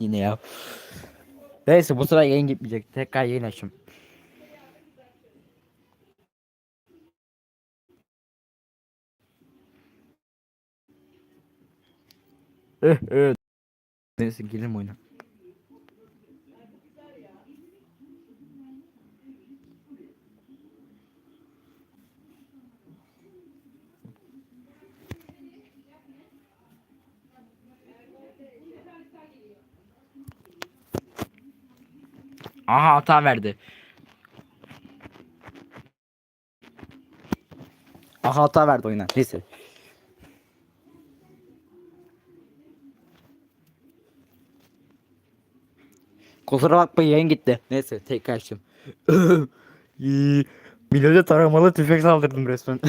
Yine ya. Neyse bu sıra yayın gitmeyecek. Tekrar yayın açayım. Eh, eh. Neyse girelim oyuna. Aha hata verdi. Aha hata verdi oyuna. Neyse. Kusura bakma yayın gitti. Neyse tekrar açtım. Milyonda taramalı tüfek saldırdım resmen.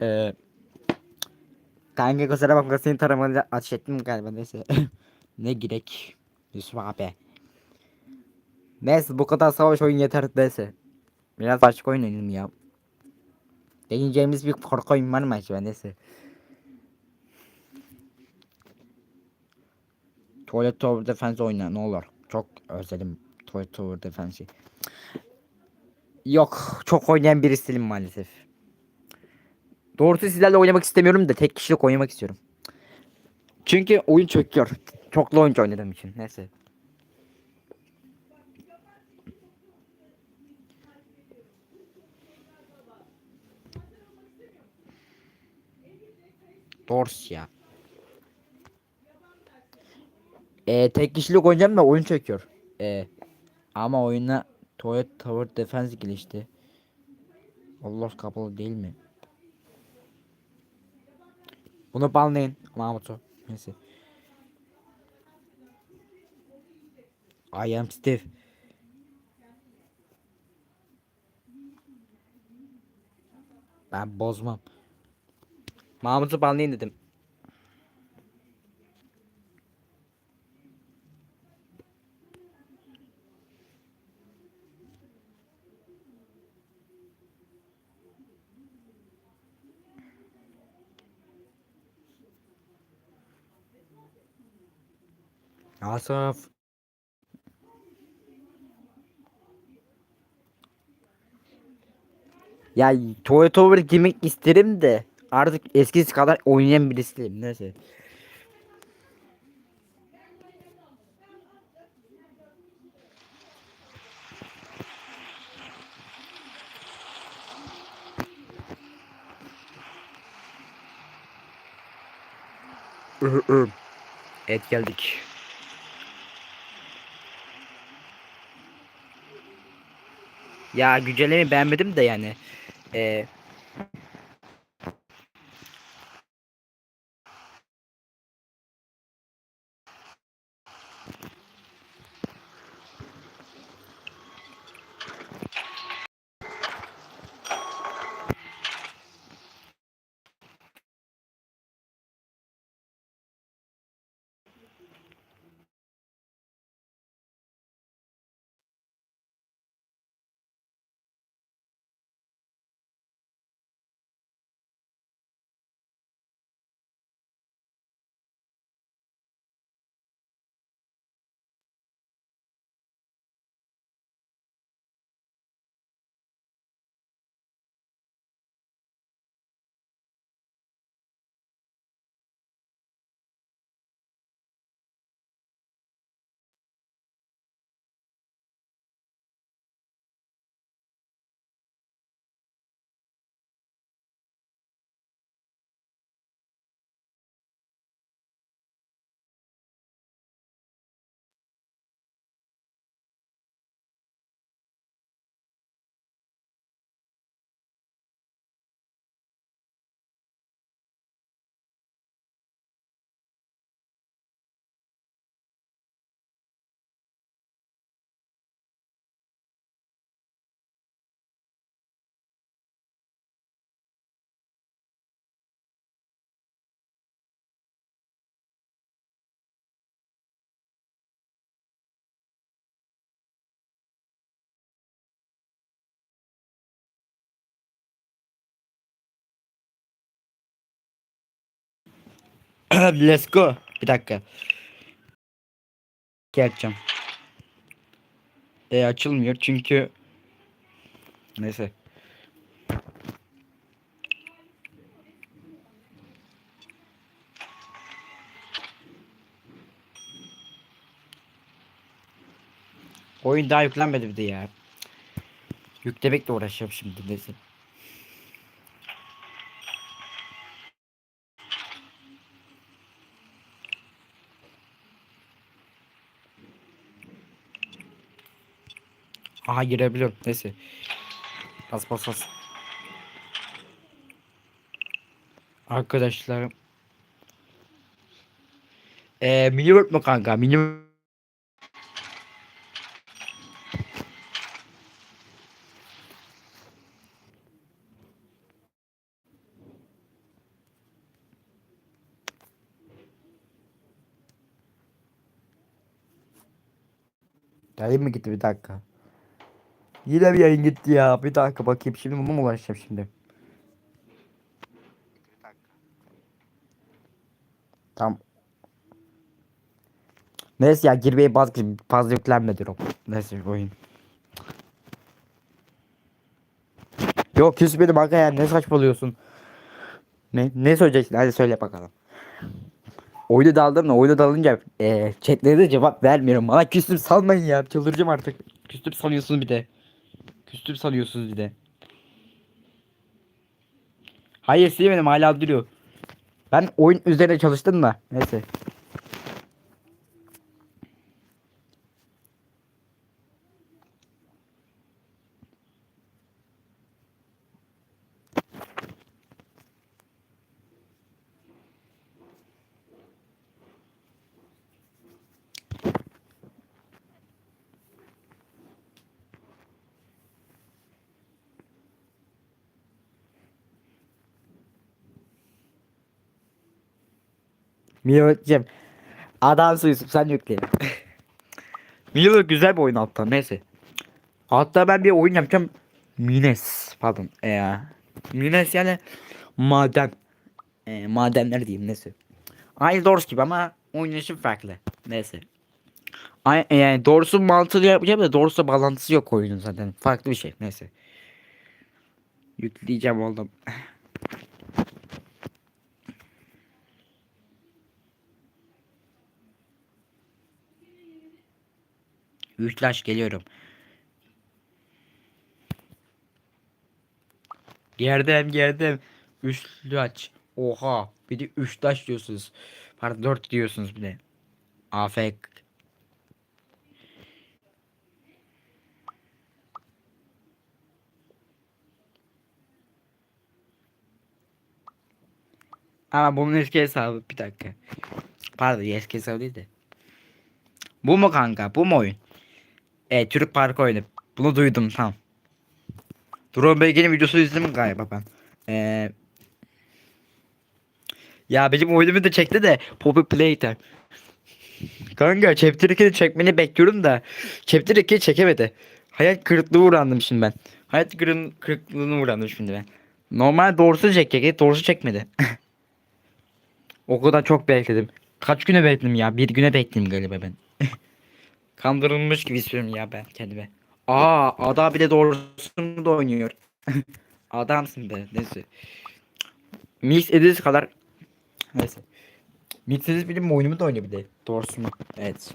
Eee Kanka kusura bakma seni taramalı ateş ettim galiba neyse. ne girek. Yusuf abi. Neyse bu kadar savaş oyun yeter neyse. Biraz başka oynayalım ya. Deneyeceğimiz bir korku oyun var mı acaba neyse. Toilet Tower Defense oyna ne olur. Çok özledim Toilet Tower Defense'i. Yok çok oynayan birisi değilim maalesef. Doğrusu sizlerle oynamak istemiyorum da tek kişilik oynamak istiyorum. Çünkü oyun çöküyor. Çoklu oyuncu oynadığım için. Neyse. Doğrusu ya. Ee, tek kişilik oynayacağım da oyun çöküyor. Ee, ama oyuna Toilet Tower Defense gelişti. Allah kapalı değil mi? Bunu banlayın Mahmut'u. Neyse. I am Steve. Ben bozmam. Mahmut'u banlayın dedim. Asaf. Ya Toy Tower girmek isterim de artık eskisi kadar oynayan birisi değilim. Neyse. Evet geldik. Ya güncellemi beğenmedim de yani. Ee, Let's go. Bir dakika. açacağım. E açılmıyor çünkü neyse. Oyun daha yüklenmedi bir de ya. Yüklemekle uğraşacağım şimdi neyse. Aha girebiliyorum neyse. Bas bas bas. Arkadaşlar. Eee mini world mu kanka? Mini Yayın mı gitti bir dakika? Yine bir yayın gitti ya. Bir dakika bakayım şimdi bunu mu uğraşacağım şimdi? Tamam. Neyse ya girmeyi baz fazla yüklenme diyorum. Neyse oyun. Yok küs benim aga ya ne saçmalıyorsun? Ne ne söyleyeceksin? Hadi söyle bakalım. Oyunu daldım da oyunu dalınca eee chatlere de cevap vermiyorum. Bana küstüm salmayın ya. Çıldıracağım artık. Küstüm sanıyorsunuz bir de. Küstüm sanıyorsunuz bir de. Hayır silmedim hala duruyor. Ben oyun üzerine çalıştım da. Neyse. Miyo'cum. Adamsın Yusuf sen yükleyin. Milo güzel bir oyun hatta neyse. Hatta ben bir oyun yapacağım. Mines pardon. Ee, Mines yani maden. Ee, madenler diyeyim neyse. Aynı Doors gibi ama oynayışı farklı. Neyse. Ay, yani Doors'un mantığını yapacağım da Doors'la bağlantısı yok oyunun zaten. Farklı bir şey. Neyse. Yükleyeceğim oldum. Üçlaş geliyorum. Geldim geldim. Üçlü aç. Oha. Bir de üçlaş diyorsunuz. Pardon dört diyorsunuz bir de. Afek. Ama bunun eski hesabı bir dakika. Pardon eski hesabı değil de. Bu mu kanka? Bu mu oyun? E Türk Parkı oyunu. Bunu duydum tamam. Drone Belge'nin videosu izledim galiba ben. Ee, ya benim oyunumu da çekti de Poppy Playtime. Kanka Chapter 2'de çekmeni bekliyorum da Chapter 2'yi çekemedi. Hayat kırıklığı uğrandım şimdi ben. Hayat kırın, kırıklığına uğrandım şimdi ben. Normal doğrusu çekecek, doğrusu çekmedi. o kadar çok bekledim. Kaç güne bekledim ya? Bir güne bekledim galiba ben. Kandırılmış gibi hissediyorum ya ben kendime. Aa ada bile doğrusunu da oynuyor. Adamsın be neyse. Mix Edis kadar neyse. Mix Edis benim oyunumu da oynuyor bir de. Doğrusunu. Evet.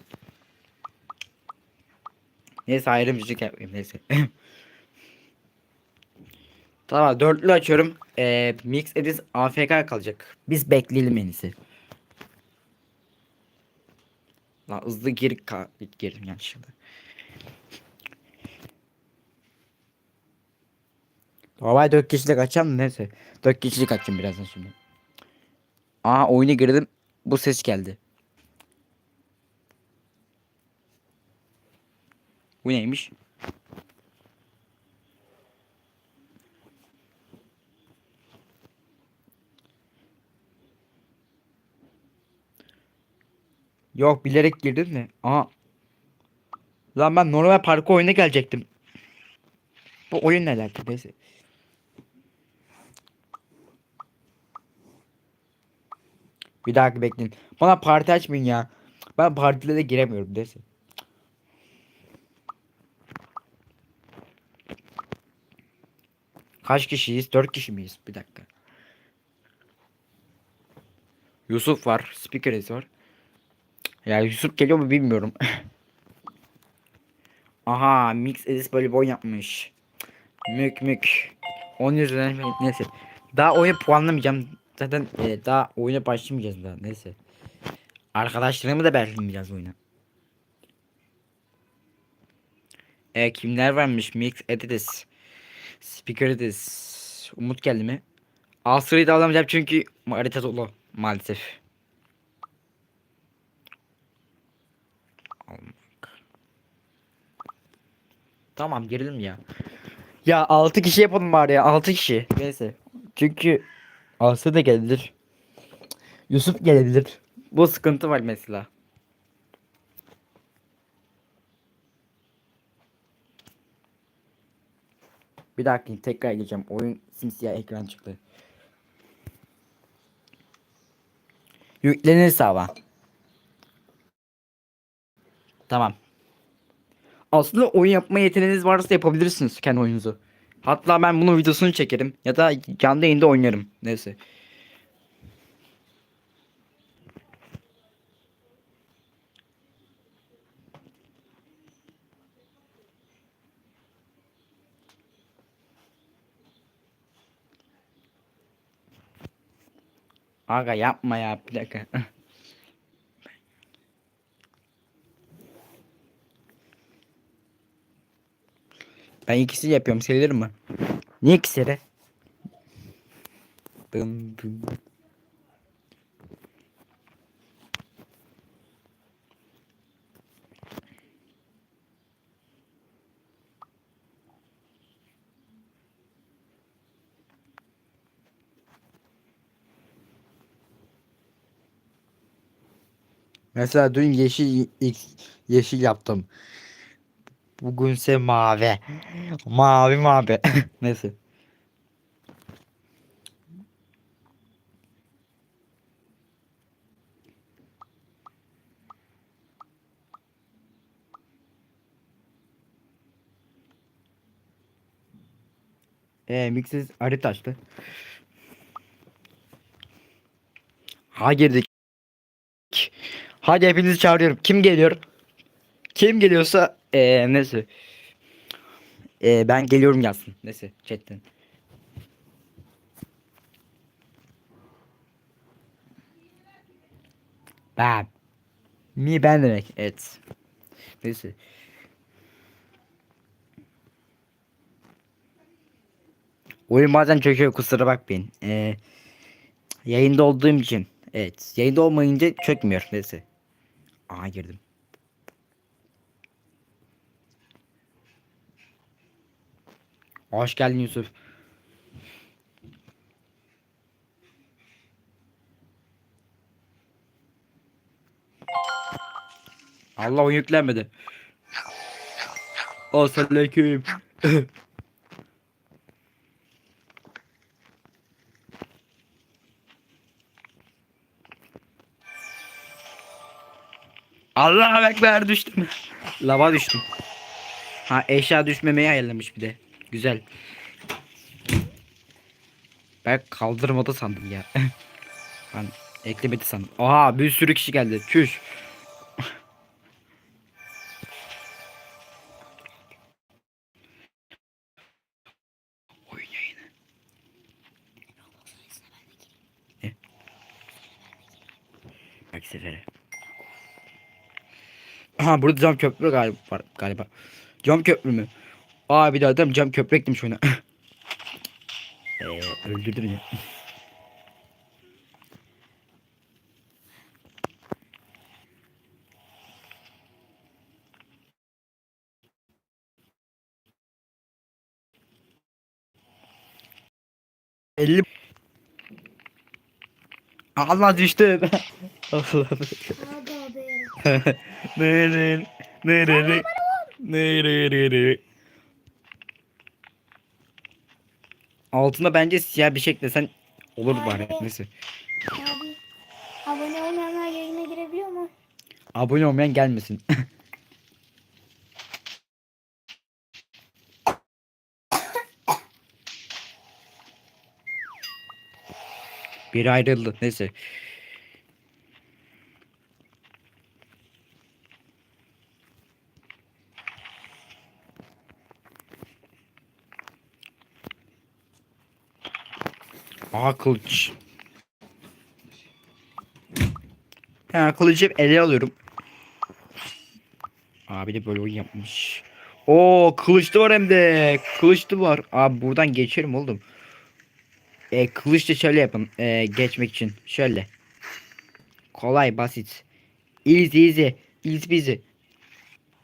Neyse ayrı müzik yapmayayım neyse. tamam dörtlü açıyorum. Ee, Mix Edis AFK kalacak. Biz bekleyelim en iyisi. La hızlı gir ka girdim şimdi. Normal 4 kişilik açacağım neyse. 4 kişilik açacağım birazdan şimdi. Aa oyuna girdim. Bu ses geldi. Bu neymiş? Yok bilerek girdim de. Aa. Lan ben normal parkur oyuna gelecektim. Bu oyun neler neyse. Bir dakika bekleyin. Bana parti açmayın ya. Ben partilere giremiyorum neyse. Kaç kişiyiz? Dört kişi miyiz? Bir dakika. Yusuf var. Speaker var. Ya Yusuf geliyor mu bilmiyorum. Aha Mix Edis böyle oyun yapmış. Mük mük. Onun yüzünden neyse. Daha oyunu puanlamayacağım. Zaten e, daha oyuna başlamayacağız daha neyse. Arkadaşlarımı da belirlemeyeceğiz oyuna. E kimler varmış? Mix Edis. Speaker Edis. Umut geldi mi? Asra'yı da alamayacağım çünkü harita dolu maalesef. Tamam girelim ya. Ya 6 kişi yapalım bari ya 6 kişi. Neyse. Çünkü Aslı da gelebilir. Yusuf gelebilir. Bu sıkıntı var mesela. Bir dakika tekrar gireceğim. Oyun simsiyah ekran çıktı. Yüklenirse hava. Tamam. Aslında oyun yapma yeteneğiniz varsa yapabilirsiniz kendi oyununuzu. Hatta ben bunun videosunu çekerim ya da canlı yayında oynarım. Neyse. Aga yapma ya bir. Ben ikisi yapıyorum sayılır mı? Niye ikisi Dın dın. Mesela dün yeşil yeşil yaptım. Bugünse mavi. Mavi mavi. Neyse. Eee miksiz harita açtı. Ha girdik. Hadi hepinizi çağırıyorum. Kim geliyor? Kim geliyorsa eee neyse. Eee ben geliyorum yazsın. Neyse chatten. Ben. Mi ben demek. Evet. Neyse. Oyun bazen çöküyor kusura bakmayın. Ee, yayında olduğum için. Evet. Yayında olmayınca çökmüyor. Neyse. Aha girdim. Hoş geldin Yusuf. Allah oyun yüklenmedi. Asalaaleyküm. Allah'a ekber düştüm. Lava düştüm. Ha eşya düşmemeyi ayarlamış bir de. Güzel. Ben kaldırmadı sandım ya. ben eklemedi sandım. Aha bir sürü kişi geldi. Çüş. Sefere. Aha burada cam köprü galiba galiba. Cam köprü mü? Aa bir daha adam cam köprü eklemiş oyuna. Eee öldürdü beni. Elli Allah düştü. Allah Nereye? Nereye? Nereye? Altında bence siyah bir şey eklesen olur bari. Neyse. Abi abone olmayanlar yayına girebiliyor mu? Abone olmayan gelmesin. Biri ayrıldı. Neyse. Aha kılıç. Ha kılıcı ele alıyorum. Abi de böyle oyun yapmış. Oo kılıçlı var hem de. Kılıçlı var. Abi buradan geçerim oğlum. E, kılıçla şöyle yapın. E, geçmek için. Şöyle. Kolay basit. Easy easy. Easy peasy.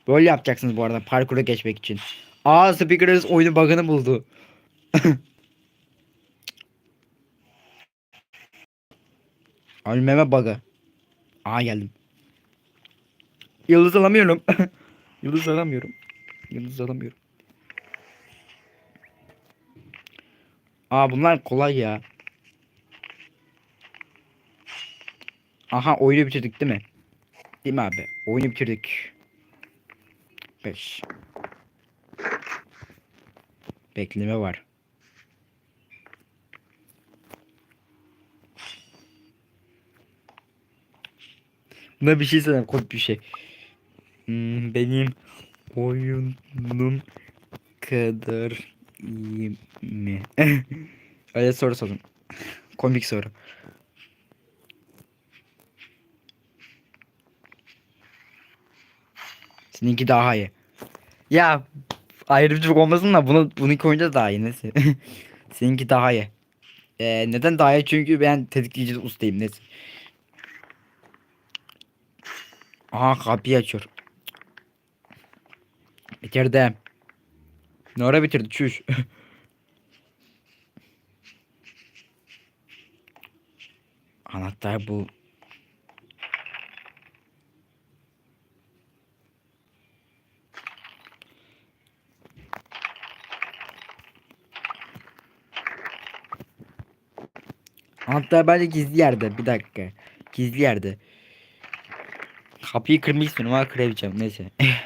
Böyle yapacaksınız bu arada parkura geçmek için. Aa Speakers oyunu bug'ını buldu. Ölmeme bug'ı. Aa geldim. Yıldız alamıyorum. Yıldız alamıyorum. Yıldız alamıyorum. Aa bunlar kolay ya. Aha oyunu bitirdik değil mi? Değil mi abi? Oyunu bitirdik. 5. Bekleme var. Buna bir şey söyleyeyim komik bir şey. Hmm, benim oyunum kadar iyi mi? Öyle soru sorun. Komik soru. Seninki daha iyi. Ya ayrımcılık olmasın da bunu bununki oyunda daha iyi neyse. Seninki daha iyi. Ee, neden daha iyi? Çünkü ben tetikleyici ustayım neyse. Aha kapıyı açıyor. Bitirdim. Ne ara bitirdi çüş. Anahtar bu. Anahtar bence gizli yerde. Bir dakika. Gizli yerde. Kapıyı istiyorum ama kıramayacağım. Neyse.